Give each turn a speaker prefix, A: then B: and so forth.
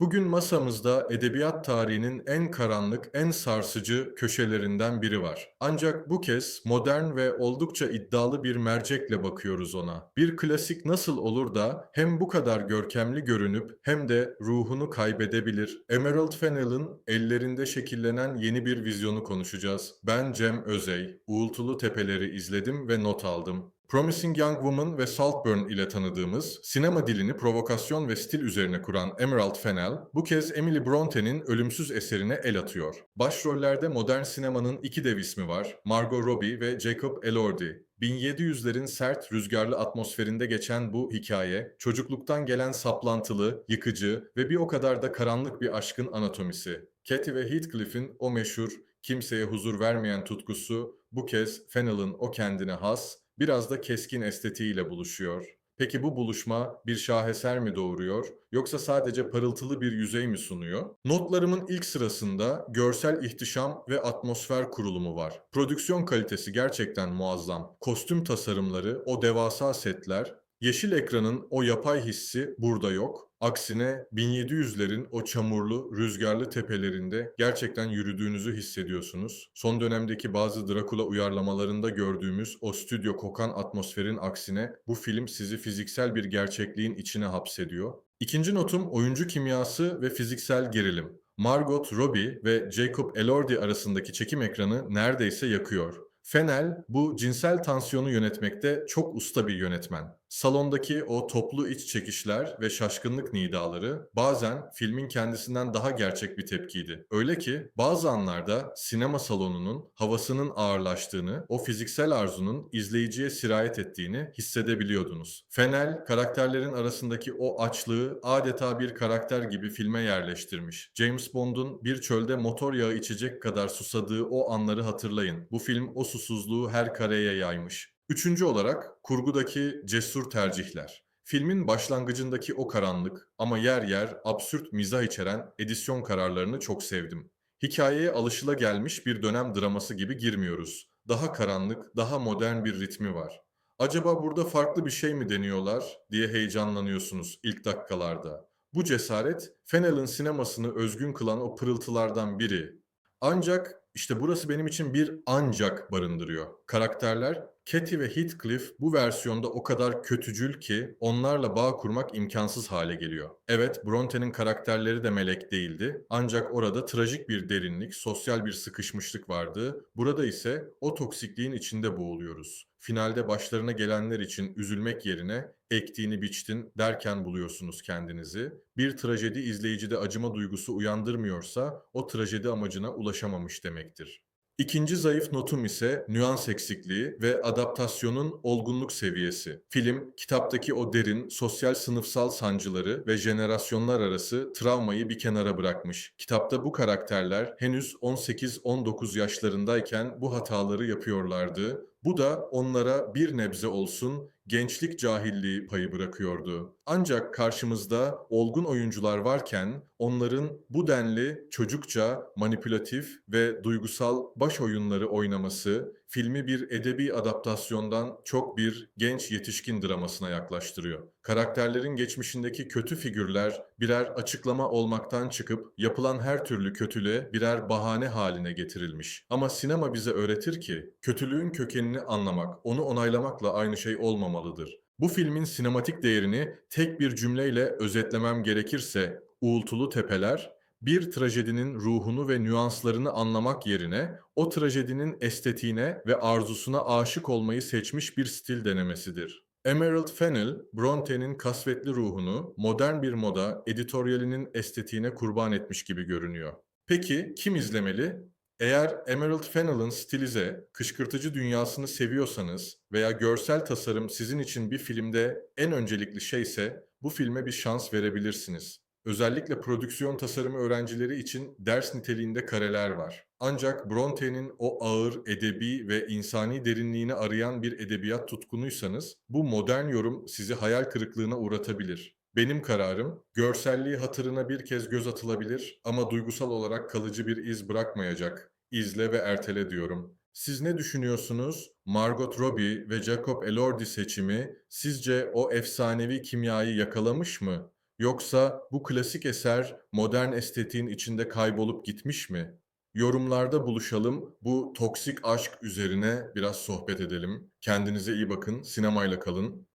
A: Bugün masamızda edebiyat tarihinin en karanlık, en sarsıcı köşelerinden biri var. Ancak bu kez modern ve oldukça iddialı bir mercekle bakıyoruz ona. Bir klasik nasıl olur da hem bu kadar görkemli görünüp hem de ruhunu kaybedebilir? Emerald Fennell'ın ellerinde şekillenen yeni bir vizyonu konuşacağız. Ben Cem Özey, Uğultulu Tepeleri izledim ve not aldım. Promising Young Woman ve Saltburn ile tanıdığımız, sinema dilini provokasyon ve stil üzerine kuran Emerald Fennell, bu kez Emily Bronte'nin ölümsüz eserine el atıyor. Başrollerde modern sinemanın iki dev ismi var, Margot Robbie ve Jacob Elordi. 1700'lerin sert, rüzgarlı atmosferinde geçen bu hikaye, çocukluktan gelen saplantılı, yıkıcı ve bir o kadar da karanlık bir aşkın anatomisi. Katie ve Heathcliff'in o meşhur, kimseye huzur vermeyen tutkusu, bu kez Fennell'ın o kendine has, biraz da keskin estetiğiyle buluşuyor. Peki bu buluşma bir şaheser mi doğuruyor yoksa sadece parıltılı bir yüzey mi sunuyor? Notlarımın ilk sırasında görsel ihtişam ve atmosfer kurulumu var. Prodüksiyon kalitesi gerçekten muazzam. Kostüm tasarımları, o devasa setler, yeşil ekranın o yapay hissi burada yok. Aksine 1700'lerin o çamurlu, rüzgarlı tepelerinde gerçekten yürüdüğünüzü hissediyorsunuz. Son dönemdeki bazı Dracula uyarlamalarında gördüğümüz o stüdyo kokan atmosferin aksine bu film sizi fiziksel bir gerçekliğin içine hapsediyor. İkinci notum oyuncu kimyası ve fiziksel gerilim. Margot Robbie ve Jacob Elordi arasındaki çekim ekranı neredeyse yakıyor. Fennell bu cinsel tansiyonu yönetmekte çok usta bir yönetmen. Salondaki o toplu iç çekişler ve şaşkınlık nidaları bazen filmin kendisinden daha gerçek bir tepkiydi. Öyle ki bazı anlarda sinema salonunun havasının ağırlaştığını, o fiziksel arzunun izleyiciye sirayet ettiğini hissedebiliyordunuz. Fennell karakterlerin arasındaki o açlığı adeta bir karakter gibi filme yerleştirmiş. James Bond'un bir çölde motor yağı içecek kadar susadığı o anları hatırlayın. Bu film o susuzluğu her kareye yaymış. Üçüncü olarak kurgudaki cesur tercihler. Filmin başlangıcındaki o karanlık ama yer yer absürt mizah içeren edisyon kararlarını çok sevdim. Hikayeye alışılagelmiş bir dönem draması gibi girmiyoruz. Daha karanlık, daha modern bir ritmi var. Acaba burada farklı bir şey mi deniyorlar diye heyecanlanıyorsunuz ilk dakikalarda. Bu cesaret Fennell'in sinemasını özgün kılan o pırıltılardan biri. Ancak işte burası benim için bir ancak barındırıyor. Karakterler Katie ve Heathcliff bu versiyonda o kadar kötücül ki onlarla bağ kurmak imkansız hale geliyor. Evet, Bronte'nin karakterleri de melek değildi. Ancak orada trajik bir derinlik, sosyal bir sıkışmışlık vardı. Burada ise o toksikliğin içinde boğuluyoruz. Finalde başlarına gelenler için üzülmek yerine ektiğini biçtin derken buluyorsunuz kendinizi. Bir trajedi izleyicide acıma duygusu uyandırmıyorsa o trajedi amacına ulaşamamış demektir. İkinci zayıf notum ise nüans eksikliği ve adaptasyonun olgunluk seviyesi. Film, kitaptaki o derin, sosyal sınıfsal sancıları ve jenerasyonlar arası travmayı bir kenara bırakmış. Kitapta bu karakterler henüz 18-19 yaşlarındayken bu hataları yapıyorlardı. Bu da onlara bir nebze olsun gençlik cahilliği payı bırakıyordu. Ancak karşımızda olgun oyuncular varken onların bu denli çocukça, manipülatif ve duygusal baş oyunları oynaması filmi bir edebi adaptasyondan çok bir genç yetişkin dramasına yaklaştırıyor. Karakterlerin geçmişindeki kötü figürler birer açıklama olmaktan çıkıp yapılan her türlü kötülüğe birer bahane haline getirilmiş. Ama sinema bize öğretir ki kötülüğün kökenini anlamak, onu onaylamakla aynı şey olmamalıdır. Bu filmin sinematik değerini tek bir cümleyle özetlemem gerekirse uğultulu tepeler bir trajedinin ruhunu ve nüanslarını anlamak yerine o trajedinin estetiğine ve arzusuna aşık olmayı seçmiş bir stil denemesidir. Emerald Fennell, Bronte'nin kasvetli ruhunu modern bir moda editoryalinin estetiğine kurban etmiş gibi görünüyor. Peki kim izlemeli? Eğer Emerald Fennell'ın stilize, kışkırtıcı dünyasını seviyorsanız veya görsel tasarım sizin için bir filmde en öncelikli şeyse bu filme bir şans verebilirsiniz. Özellikle prodüksiyon tasarımı öğrencileri için ders niteliğinde kareler var. Ancak Bronte'nin o ağır, edebi ve insani derinliğini arayan bir edebiyat tutkunuysanız bu modern yorum sizi hayal kırıklığına uğratabilir. Benim kararım, görselliği hatırına bir kez göz atılabilir ama duygusal olarak kalıcı bir iz bırakmayacak. İzle ve ertele diyorum. Siz ne düşünüyorsunuz? Margot Robbie ve Jacob Elordi seçimi sizce o efsanevi kimyayı yakalamış mı? Yoksa bu klasik eser modern estetiğin içinde kaybolup gitmiş mi? Yorumlarda buluşalım. Bu toksik aşk üzerine biraz sohbet edelim. Kendinize iyi bakın. Sinemayla kalın.